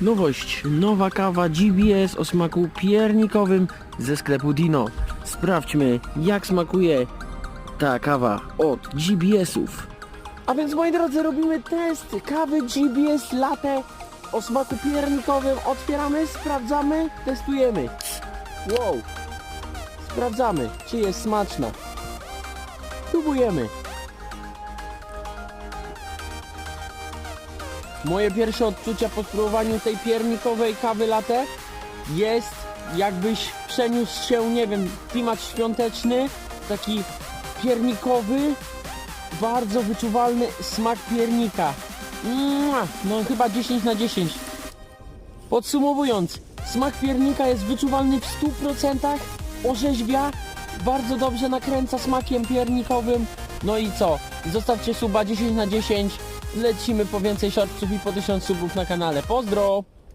Nowość, nowa kawa GBS o smaku piernikowym ze sklepu Dino. Sprawdźmy jak smakuje ta kawa od GBS-ów. A więc moi drodzy robimy test kawy GBS Latte o smaku piernikowym. Otwieramy, sprawdzamy, testujemy. Wow. Sprawdzamy czy jest smaczna. Próbujemy. Moje pierwsze odczucia po spróbowaniu tej piernikowej kawy latte jest jakbyś przeniósł się, nie wiem, klimat świąteczny, taki piernikowy, bardzo wyczuwalny smak piernika. Mua! No chyba 10 na 10. Podsumowując, smak piernika jest wyczuwalny w 100%, orzeźwia, bardzo dobrze nakręca smakiem piernikowym. No i co? Zostawcie suba 10 na 10. Lecimy po więcej shortców i po 1000 subów na kanale. Pozdro!